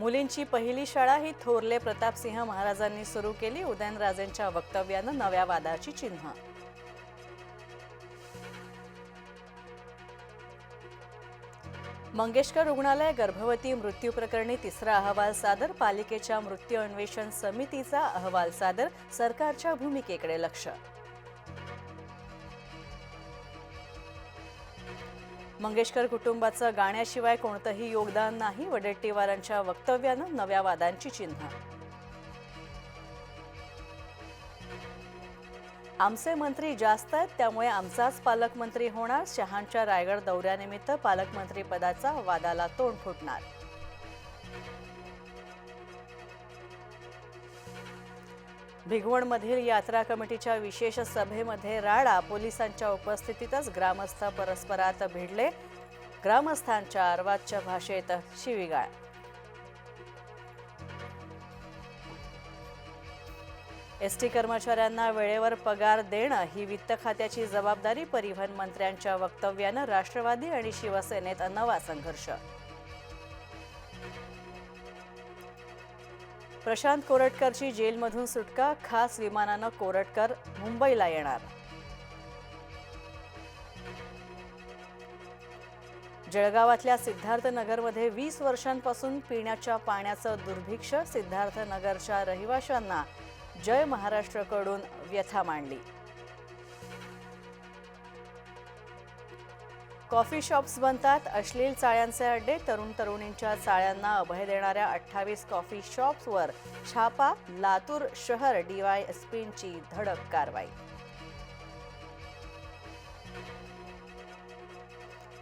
मुलींची पहिली शाळा ही थोरले प्रतापसिंह महाराजांनी सुरू केली. उदयनराजेंच्या वक्तव्यानं नव्या वादाची चिन्ह. मंगेशकर रुग्णालय गर्भवती मृत्यू प्रकरणी तिसरा अहवाल सादर. पालिकेच्या मृत्यू अन्वेषण समितीचा अहवाल सादर. सरकारच्या भूमिकेकडे लक्ष. मंगेशकर कुटुंबाचं गाण्याशिवाय कोणतंही योगदान नाही. वडेट्टीवारांच्या वक्तव्यानं नव्या वादांची चिन्ह. आमचे मंत्री जास्त आहेत त्यामुळे आमचाच पालकमंत्री होणार. शहांच्या रायगड दौऱ्यानिमित्त पालकमंत्री पदाचा वादाला तोंड फुटणार. भिगवणमधील यात्रा कमिटीच्या विशेष सभेमध्ये राडा पोलिसांच्या उपस्थितीतच ग्रामस्थ परस्परात भिडले. ग्रामस्थांच्या अर्वाच्या भाषेत शिवीगाळ. एस टी कर्मचाऱ्यांना वेळेवर पगार देणं ही वित्त खात्याची जबाबदारी परिवहन मंत्र्यांच्या वक्तव्यानं राष्ट्रवादी आणि शिवसेनेत नवा संघर्ष. प्रशांत कोरटकरची जेलमधून सुटका खास विमानानं कोरटकर मुंबईला येणार. जळगावातल्या सिद्धार्थनगरमध्ये वीस वर्षांपासून पिण्याच्या पाण्याचं दुर्भिक्ष सिद्धार्थनगरच्या रहिवाशांना जय महाराष्ट्रकडून व्यथा मांडली. कॉफी शॉप्स बनतात. अश्लील चाळ्यांचे अड्डे तरुण तरुणींच्या चाळ्यांना अभय देणाऱ्या अठ्ठावीस कॉफी शॉप्सवर छापा लातूर शहर डीवायएसपींची धडक कारवाई.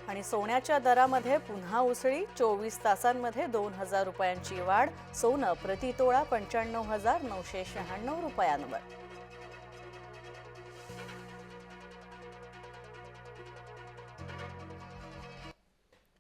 आणि सोन्याच्या दरामध्ये पुन्हा उसळी. चोवीस तासांमध्ये दोन हजार रुपयांची वाढ. सोनं प्रतितोळा पंच्याण्णव हजार नऊशे शहाण्णव रुपयांवर.